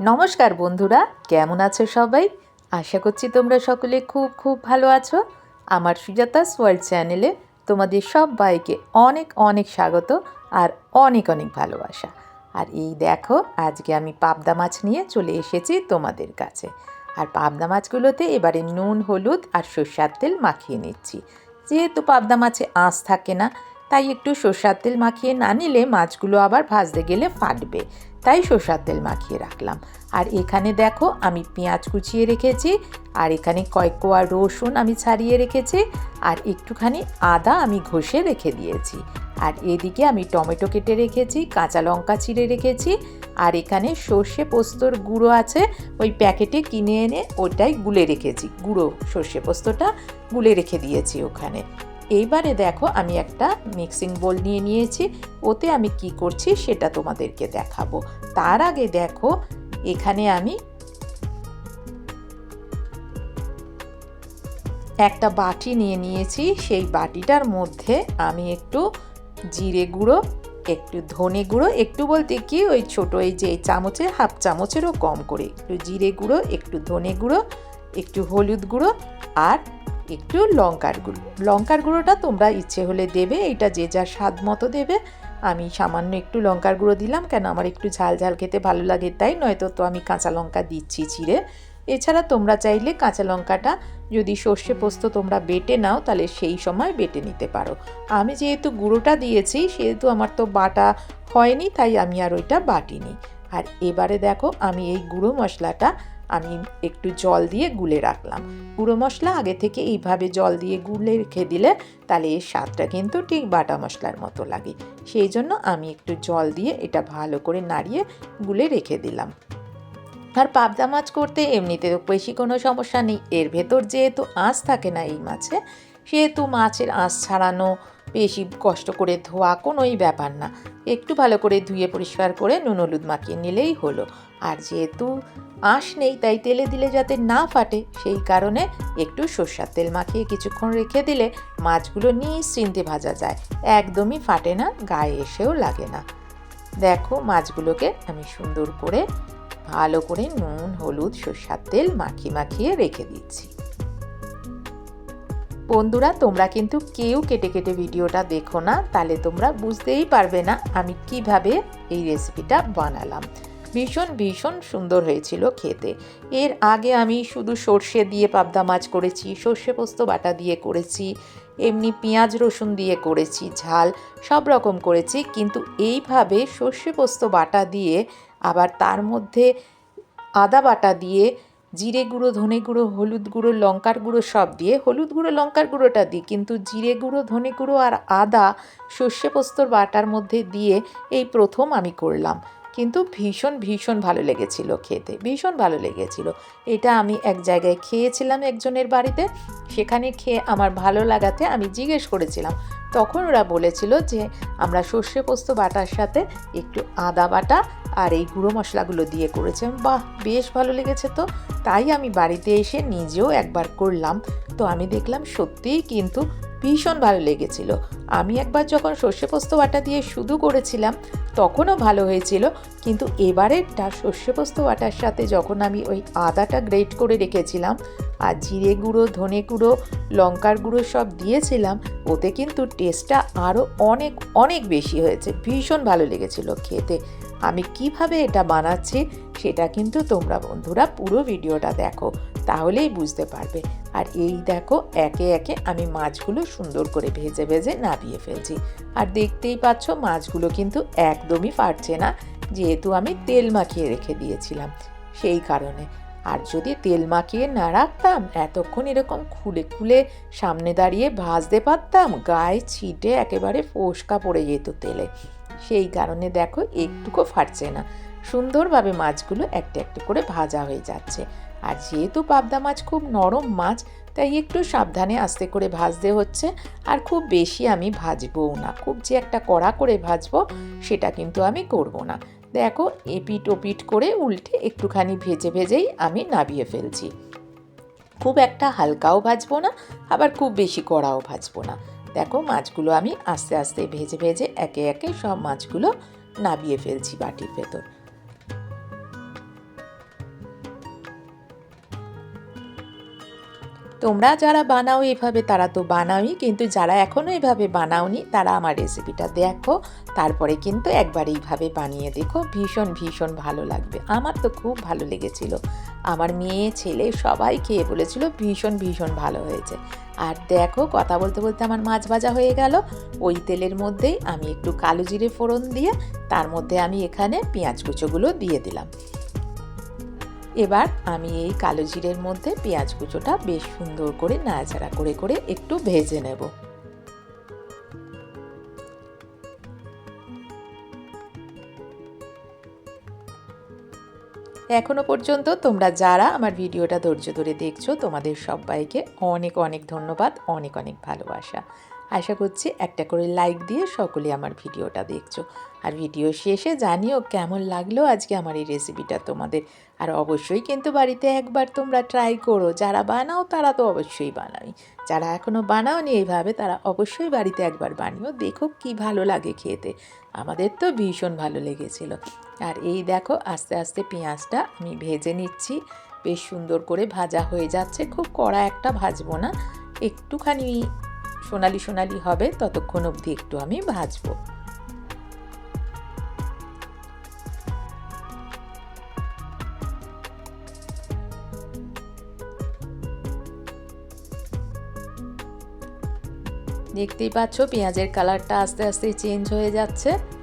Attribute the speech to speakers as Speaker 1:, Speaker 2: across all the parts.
Speaker 1: নমস্কার বন্ধুরা, কেমন আছো সবাই? আশা করছি তোমরা সকলে খুব খুব ভালো আছো। আমার সুজাতাস ওয়ার্ল্ড চ্যানেলে তোমাদের সবাইকে অনেক অনেক স্বাগত আর অনেক অনেক ভালোবাসা। আর এই দেখো, আজকে আমি পাবদা মাছ নিয়ে চলে এসেছি তোমাদের কাছে। আর পাবদা মাছগুলোতে এবারে নুন, হলুদ আর সর্ষার তেল মাখিয়ে নিচ্ছি। যেহেতু পাবদা মাছে আঁশ থাকে না তাই একটু সর্ষার তেল মাখিয়ে না নিলে মাছগুলো আবার ভাজতে গেলে ফাটবে। তাই সর্ষার তেল মাখিয়ে রাখলাম। আর এখানে দেখো আমি পেঁয়াজ কুচিয়ে রেখেছি, আর এখানে কয়েক কোয়া রসুন আমি ছাড়িয়ে রেখেছি, আর একটুখানি আদা আমি ঘষে রেখে দিয়েছি। আর এদিকে আমি টমেটো কেটে রেখেছি, কাঁচা লঙ্কা চিড়ে রেখেছি, আর এখানে সর্ষে পোস্তর গুঁড়ো আছে, ওই প্যাকেটে কিনে এনে ওটাই গুলে রেখেছি। গুঁড়ো সর্ষে পোস্তটা গুলে রেখে দিয়েছি ওখানে। এইবারে দেখো আমি একটা মিক্সিং বোল নিয়ে নিয়েছি। ওতে আমি কি করছি সেটা তোমাদেরকে দেখাবো। তার আগে দেখো, এখানে আমি একটা বাটি নিয়ে নিয়েছি। সেই বাটিটার মধ্যে আমি একটু জিরে গুঁড়ো, একটু ধনে গুঁড়ো, একটু বলতে কি ওই ছোটো এই যে চামচে, হাফ চামচেরও কম করে। একটু জিরে গুঁড়ো, একটু ধনে গুঁড়ো, একটু হলুদ গুঁড়ো আর একটু লঙ্কার গুঁড়ো। লঙ্কার গুঁড়োটা তোমরা ইচ্ছে হলে দেবে, এটা যে যার স্বাদ মতো দেবে। আমি সামান্য একটু লঙ্কার গুঁড়ো দিলাম, কেন আমার একটু ঝাল ঝাল খেতে ভালো লাগে তাই, নয়তো তো আমি কাঁচা লঙ্কা দিচ্ছি চিড়ে। এছাড়া তোমরা চাইলে কাঁচা লঙ্কাটা যদি সর্ষে পোস্ত তোমরা বেটে নাও, তাহলে সেই সময় বেটে নিতে পারো। আমি যেহেতু গুঁড়োটা দিয়েছি, সেহেতু আমার তো বাটা হয়নি, তাই আমি আর ওইটা বাটিনি। আর এবারে দেখো, আমি এই গুঁড়ো মশলাটা আমি একটু জল দিয়ে গুলে রাখলাম। গুঁড়ো মশলা আগে থেকে এইভাবে জল দিয়ে গুলে রেখে দিলে তাহলে এর স্বাদটা কিন্তু ঠিক বাটা মশলার মতো লাগে। সেই জন্য আমি একটু জল দিয়ে এটা ভালো করে নাড়িয়ে গুলে রেখে দিলাম। আর পাবদা মাছ করতে এমনিতে বেশি কোনো সমস্যা নেই। এর ভেতর যেহেতু আঁশ থাকে না এই মাছে, সেহেতু মাছের আঁশ ছাড়ানো বেশি কষ্ট করে ধোয়া কোনোই ব্যাপার না। একটু ভালো করে ধুয়ে পরিষ্কার করে নুন হলুদ মাখিয়ে নিলেই হলো। আর যেহেতু আঁশ নেই, তাই তেলে দিলে যাতে না ফাটে, সেই কারণে একটু সর্ষার তেল মাখিয়ে কিছুক্ষণ রেখে দিলে মাছগুলো নিশ্চিন্তে ভাজা যায়। একদমই ফাটে না, গায়ে এসেও লাগে না। দেখো মাছগুলোকে আমি সুন্দর করে ভালো করে নুন, হলুদ, সর্ষার তেল মাখিয়ে মাখিয়ে রেখে দিচ্ছি। বন্ধুরা, তোমরা কিন্তু কেউ কেটে কেটে ভিডিওটা দেখো না, তাহলে তোমরা বুঝতেই পারবে না আমি কীভাবে এই রেসিপিটা বানালাম। ভীষণ ভীষণ সুন্দর হয়েছিল খেতে। এর আগে আমি শুধু সর্ষে দিয়ে পাবদা মাছ করেছি, সর্ষে পোস্ত বাটা দিয়ে করেছি, এমনি পেঁয়াজ রসুন দিয়ে করেছি, ঝাল, সব রকম করেছি, কিন্তু এইভাবে সর্ষে পোস্ত বাটা দিয়ে, আবার তার মধ্যে আদা বাটা দিয়ে জিরে গুঁড়ো, ধনে গুঁড়ো, হলুদ গুঁড়ো, লঙ্কার গুঁড়ো সব দিয়ে হলুদ গুঁড়ো, লঙ্কার গুঁড়োটা দিই। কিন্তু জিরে গুঁড়ো, ধনে গুঁড়ো আর আদা, সর্ষে পোস্তর বাটার মধ্যে দিয়ে এই প্রথম আমি করলাম। কিন্তু ভীষণ ভীষণ ভালো লেগেছিল খেতে, ভীষণ ভালো লেগেছিল। এটা আমি এক জায়গায় খেয়েছিলাম একজনের বাড়িতে। সেখানে খেয়ে আমার ভালো লাগাতে আমি জিজ্ঞেস করেছিলাম। তখন ওরা বলেছিল যে, আমরা সর্ষে পোস্ত বাটার সাথে একটু আদা বাটা আর এই গুঁড়ো মশলাগুলো দিয়ে করেছেন। বাহ, বেশ ভালো লেগেছে তো। তাই আমি বাড়িতে এসে নিজেও একবার করলাম। তো আমি দেখলাম সত্যিই কিন্তু ভীষণ ভালো লেগেছিল। আমি একবার যখন সর্ষে পোস্ত বাটা দিয়ে শুধু করেছিলাম, তখনও ভালো হয়েছিল। কিন্তু এবারেরটা সর্ষে পোস্ত বাটার সাথে যখন আমি ওই আদাটা গ্রেট করে রেখেছিলাম, আর জিরে গুঁড়ো, ধনে গুঁড়ো, লঙ্কার গুঁড়ো সব দিয়েছিলাম, ওতে কিন্তু টেস্টটা আরও অনেক অনেক বেশি হয়েছে। ভীষণ ভালো লেগেছিল খেতে। আমি কীভাবে এটা বানাচ্ছি সেটা কিন্তু তোমরা বন্ধুরা পুরো ভিডিওটা দেখো, তাহলেই বুঝতে পারবে। আর এই দেখো, একে একে আমি মাছগুলো সুন্দর করে ভেজে ভেজে নাবিয়ে ফেলছি। আর দেখতেই পাচ্ছ, মাছগুলো কিন্তু একদমই ফাটছে না, যেহেতু আমি তেল মাখিয়ে রেখে দিয়েছিলাম সেই কারণে। আর যদি তেল মাখিয়ে না রাখতাম, এতক্ষণ এরকম খুলে খুলে সামনে দাঁড়িয়ে ভাজতে পারতাম, গায়ে ছিটে একেবারে ফোসকা পড়ে যেত তেলে। সেই কারণে দেখো একটুকু ফাটছে না। সুন্দরভাবে মাছগুলো একটা একটা করে ভাজা হয়ে যাচ্ছে। আর যেহেতু পাবদা মাছ খুব নরম মাছ, তাই একটু সাবধানে আস্তে করে ভাজতে হচ্ছে। আর খুব বেশি আমি ভাজবও না। খুব যে একটা কড়া করে ভাজবো, সেটা কিন্তু আমি করব না। দেখো এপিট ওপিট করে উল্টে একটুখানি ভেজে ভেজেই আমি নাবিয়ে ফেলছি। খুব একটা হালকাও ভাজবো না, আবার খুব বেশি কড়াও ভাজবো না। দেখো মাছগুলো আমি আস্তে আস্তে ভেজে ভেজে একে একে সব মাছগুলো নাবিয়ে ফেলছি বাটির ভেতর। তোমরা যারা বানাও এভাবে, তারা তো বানাওই, কিন্তু যারা এখনও এভাবে বানাওনি, তারা আমার রেসিপিটা দেখো, তারপরে কিন্তু একবার এইভাবে বানিয়ে দেখো, ভীষণ ভীষণ ভালো লাগবে। আমার তো খুব ভালো লেগেছিল। আমার মেয়ে, ছেলে সবাই খেয়ে বলেছিল ভীষণ ভীষণ ভালো হয়েছে। আর দেখো কথা বলতে বলতে আমার মাছ ভাজা হয়ে গেল। ওই তেলের মধ্যেই আমি একটু কালো জিরে ফোড়ন দিয়ে, তার মধ্যে আমি এখানে পেঁয়াজ কুচোগুলো দিয়ে দিলাম। এবার আমি এই কালো জিরের মধ্যে পেঁয়াজ কুচোটা বেশ সুন্দর করে, নাড়াচাড়া করে করে একটু ভেজে নেব। এখনও পর্যন্ত তোমরা যারা আমার ভিডিওটা ধৈর্য ধরে দেখছ, তোমাদের সবাইকে অনেক অনেক ধন্যবাদ, অনেক অনেক ভালোবাসা। আশা করছি একটা করে লাইক দিয়ে সকলে আমার ভিডিওটা দেখছ। আর ভিডিও শেষে জানিও কেমন লাগল আজকে আমার এই রেসিপিটা তোমাদের। আর অবশ্যই কিন্তু বাড়িতে একবার তোমরা ট্রাই করো, যারা বানাও তারা তো অবশ্যই বানাই যারা এখনও বানাওনি এইভাবে তারা অবশ্যই বাড়িতে একবার বানিও, দেখো কি ভালো লাগে খেতে। আমাদের তো ভীষণ ভালো লেগেছিল। আর এই দেখো, আস্তে আস্তে পেঁয়াজটা আমি ভেজে নিচ্ছি। বেশ সুন্দর করে ভাজা হয়ে যাচ্ছে। খুব কড়া একটা ভাজবো না। একটুখানি সোনালি সোনালি হবে, ততক্ষণ অবধি একটু আমি ভাজবো। দেখতেই পাচ্ছ, পেঁয়াজের কালারটা আস্তে আস্তে চেঞ্জ হয়ে যাচ্ছে।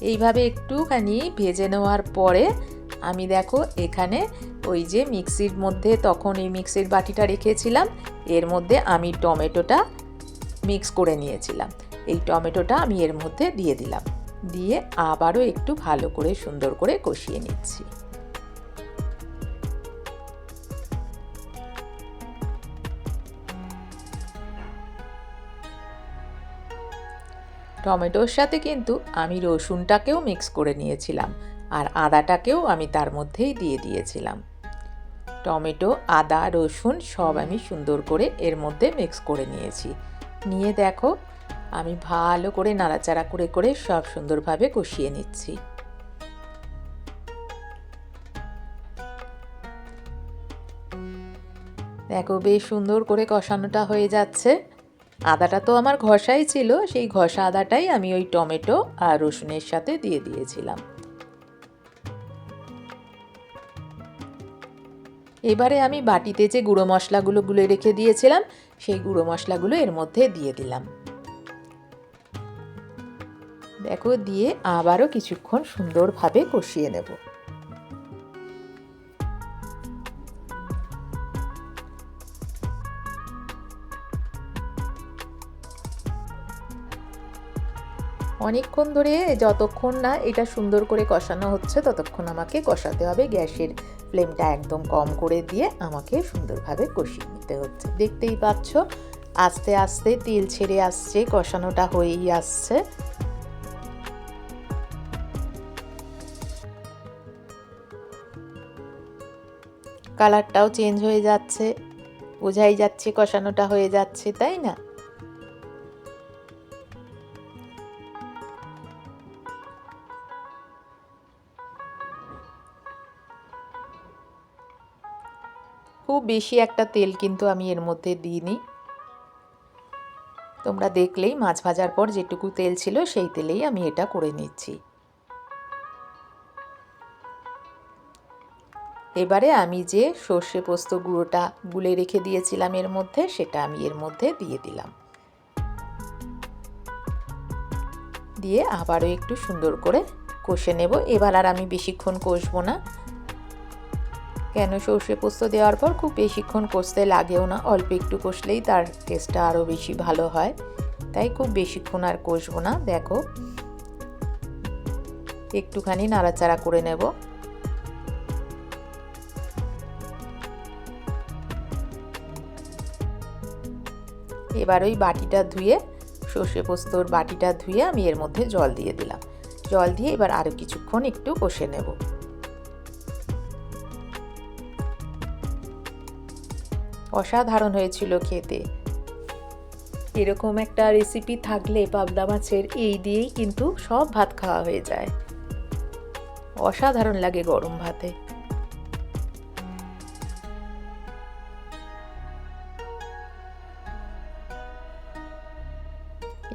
Speaker 1: এইভাবে একটুখানি ভেজে নেওয়ার পরে আমি দেখো এখানে ওই যে মিক্সির মধ্যে তখন এই মিক্সির বাটিটা রেখেছিলাম, এর মধ্যে আমি টমেটোটা মিক্স করে নিয়েছিলাম। এই টমেটোটা আমি এর মধ্যে দিয়ে দিলাম। দিয়ে আবারও একটু ভালো করে সুন্দর করে কষিয়ে নিচ্ছি। টমেটোর সাথে কিন্তু আমি রসুনটাকেও মিক্স করে নিয়েছিলাম আর আদাটাকেও আমি তার মধ্যেই দিয়ে দিয়েছিলাম। টমেটো, আদা, রসুন সব আমি সুন্দর করে এর মধ্যে মিক্স করে নিয়েছি। নিয়ে দেখো, আমি ভালো করে নাড়াচাড়া করে করে সব সুন্দরভাবে কষিয়ে নিচ্ছি। দেখো বেশ সুন্দর করে কষানোটা হয়ে যাচ্ছে। আদাটা তো আমার ঘষাই ছিল, সেই ঘষা আদাটাই আমি ওই টমেটো আর রসুনের সাথে দিয়ে দিয়েছিলাম। এবারে আমি বাটিতে যে গুঁড়ো মশলাগুলো, গুলে রেখে দিয়েছিলাম, সেই গুঁড়ো মশলাগুলো এর মধ্যে দিয়ে দিলাম। দেখো, দিয়ে আবারও কিছুক্ষণ সুন্দরভাবে কষিয়ে নেব। অনেকক্ষণ ধরে যতক্ষণ না এটা সুন্দর করে কষানো হচ্ছে, ততক্ষণ আমাকে কষাতে হবে গ্যাসের ফ্লেমটা একদম কম করে দিয়ে আমাকে সুন্দরভাবে কষিয়ে নিতে হচ্ছে। দেখতেই পাচ্ছ, আস্তে আস্তে তেল ছেড়ে আসছে, কষানোটা হয়েই আসছে। কালারটাও চেঞ্জ হয়ে যাচ্ছে, বোঝাই যাচ্ছে কষানোটা হয়ে যাচ্ছে, তাই না? খুব বেশি একটা তেল কিন্তু আমি এর মধ্যে দিইনি। তোমরা দেখলেই মাছ ভাজার পর যেটুকু তেল ছিল সেই তেলেই আমি এটা করে নিচ্ছি। এবারে আমি যে সর্ষে পোস্ত গুঁড়োটা গুলে রেখে দিয়েছিলাম এর মধ্যে, সেটা আমি এর মধ্যে দিয়ে দিলাম। দিয়ে আবারও একটু সুন্দর করে কষে নেব। এবার আর আমি বেশিক্ষণ কষবো না। কেন সর্ষে পোস্ত দেওয়ার পর খুব বেশিক্ষণ কষতে লাগেও না, অল্প একটু কষলেই তার টেস্টটা আরও বেশি ভালো হয়। তাই খুব বেশিক্ষণ আর কষবো না, দেখো। একটুখানি নাড়াচাড়া করে নেব। এবার ওই বাটিটা ধুয়ে, সর্ষে পোস্তর বাটিটা ধুয়ে আমি এর মধ্যে জল দিয়ে দিলাম। জল দিয়ে এবার আরও কিছুক্ষণ একটু কষে নেব। অসাধারণ হয়েছিল খেতে। এরকম একটা রেসিপি থাকলে পাবদা মাছের এই দিয়েই কিন্তু সব ভাত খাওয়া হয়ে যায়। অসাধারণ লাগে গরম ভাতে।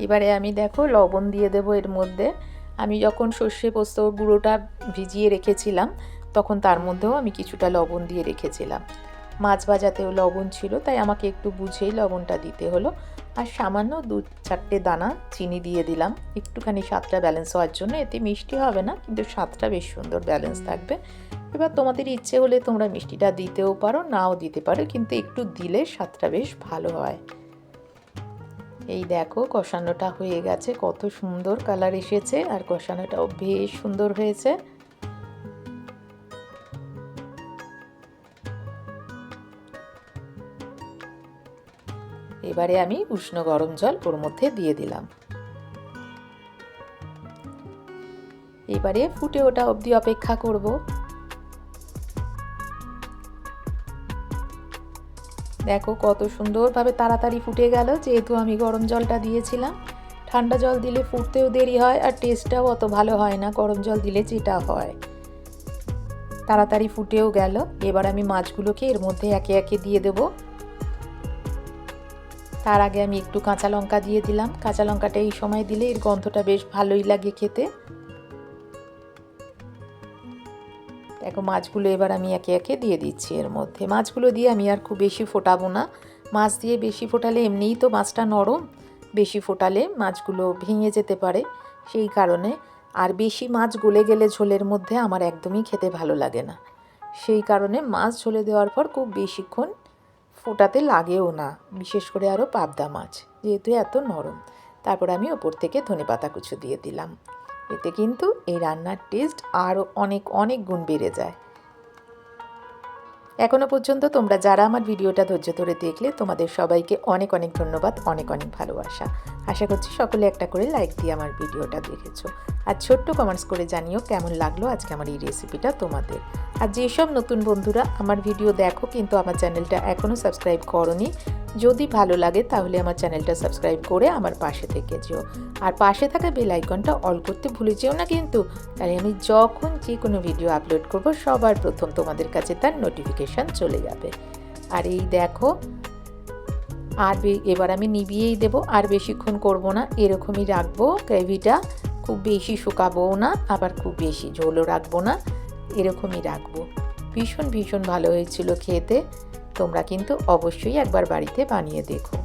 Speaker 1: এবারে আমি দেখো লবণ দিয়ে দেবো এর মধ্যে। আমি যখন সর্ষে পোস্ত গুঁড়োটা ভিজিয়ে রেখেছিলাম, তখন তার মধ্যেও আমি কিছুটা লবণ দিয়ে রেখেছিলাম। মাছ ভাজাতেও লবণ ছিল, তাই আমাকে একটু বুঝেই লবণটা দিতে হলো। আর সামান্য দু চারটে দানা চিনি দিয়ে দিলাম। একটুখানি স্বাদটা ব্যালেন্স হওয়ার জন্য। এতে মিষ্টি হবে না, কিন্তু স্বাদটা বেশ সুন্দর ব্যালেন্স থাকবে। এবার তোমাদের ইচ্ছে হলে তোমরা মিষ্টিটা দিতেও পারো, নাও দিতে পারো, কিন্তু একটু দিলে স্বাদটা বেশ ভালো হয়। এই দেখো, কষানোটা হয়ে গেছে। কত সুন্দর কালার এসেছে, আর কষানোটাও বেশ সুন্দর হয়েছে। এবারে আমি উষ্ণ গরম জল ওর মধ্যে দিয়ে দিলাম। এবারে ফুটে ওটা অবধি অপেক্ষা করব। দেখো কত সুন্দরভাবে তাড়াতাড়ি ফুটে গেল, যেহেতু আমি গরম জলটা দিয়েছিলাম। ঠান্ডা জল দিলে ফুটতেও দেরি হয় আর টেস্টটাও অত ভালো হয় না, গরম জল দিলে যেটা হয়। তাড়াতাড়ি ফুটেও গেল। এবার আমি মাছগুলোকে এর মধ্যে একে একে দিয়ে দেবো। তার আগে আমি একটু কাঁচা লঙ্কা দিয়ে দিলাম। কাঁচা লঙ্কাটা এই সময় দিলে এর গন্ধটা বেশ ভালোই লাগে খেতে। দেখো, মাছগুলো এবার আমি একে একে দিয়ে দিচ্ছি এর মধ্যে। মাছগুলো দিয়ে আমি আর খুব বেশি ফোটাবো না। মাছ দিয়ে বেশি ফোটালে এমনিই তো মাছটা নরম, বেশি ফোটালে মাছগুলো ভেঙে যেতে পারে। সেই কারণে আর বেশি মাছ গলে গেলে ঝোলের মধ্যে আমার একদমই খেতে ভালো লাগে না। সেই কারণে মাছ ঝোলে দেওয়ার পর খুব বেশিক্ষণ ফোটাতে লাগেও না, বিশেষ করে আরও পাবদা মাছ, যেহেতু এত নরম। তারপর আমি ওপর থেকে ধনে পাতা কুচু দিয়ে দিলাম। এতে কিন্তু এই রান্নার টেস্ট আরও অনেক অনেক গুণ বেড়ে যায়। এখনও পর্যন্ত তোমরা যারা আমার ভিডিওটা ধৈর্য ধরে দেখলে, তোমাদের সবাইকে অনেক অনেক ধন্যবাদ, অনেক অনেক ভালোবাসা। আশা করছি সকলে একটা করে লাইক দিয়ে আমার ভিডিওটা দেখেছ। আর ছোট্ট কমেন্টস করে জানিও কেমন লাগল আজকে আমার এই রেসিপিটা তোমাদের। আর যেসব নতুন বন্ধুরা আমার ভিডিও দেখো কিন্তু আমার চ্যানেলটা এখনও সাবস্ক্রাইব করনি যদি ভালো লাগে তাহলে আমার চ্যানেলটা সাবস্ক্রাইব করে আমার পাশে থেকে যেও। আর পাশে থাকা বেল আইকনটা অল করতে ভুলে যেও না কিন্তু। তাহলে আমি যখন যে কোনো ভিডিও আপলোড করব, সবার প্রথম তোমাদের কাছে তার নোটিফিকেশান চলে যাবে। আর এই দেখো, আর এবার আমি নিবিয়েই দেবো, আর বেশিক্ষণ করব না। এরকমই রাখব গ্রেভিটা। খুব বেশি শুকাবো না, আবার খুব বেশি ঝোলও রাখব না। এরকমই রাখব। ভীষণ ভীষণ ভালো হয়েছিল খেতে। তোমরা কিন্তু অবশ্যই একবার বাড়িতে বানিয়ে দেখো।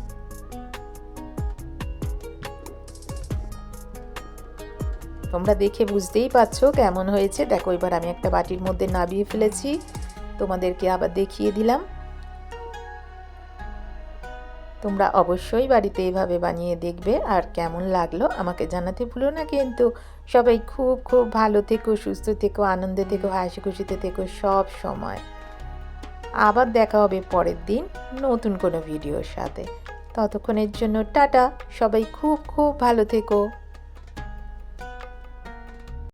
Speaker 1: তোমরা দেখে বুঝতেই পারছ কেমন হয়েছে। দেখো, এবার আমি একটা বাটির মধ্যে নাবিয়ে ফেলেছি। তোমাদেরকে আবার দেখিয়ে দিলাম। তোমরা অবশ্যই বাড়িতে এইভাবে বানিয়ে দেখবে আর কেমন লাগল আমাকে জানাতে ভুলো না কিন্তু। সবাই খুব খুব ভালো থেকো, সুস্থ থেকো, আনন্দে থেকো, হাসি খুশিতে থেকো সব সময়। আবার দেখা হবে পরের দিন নতুন কোনো ভিডিওর সাথে। ততক্ষণের জন্য টাটা, সবাই খুব খুব ভালো থেকো।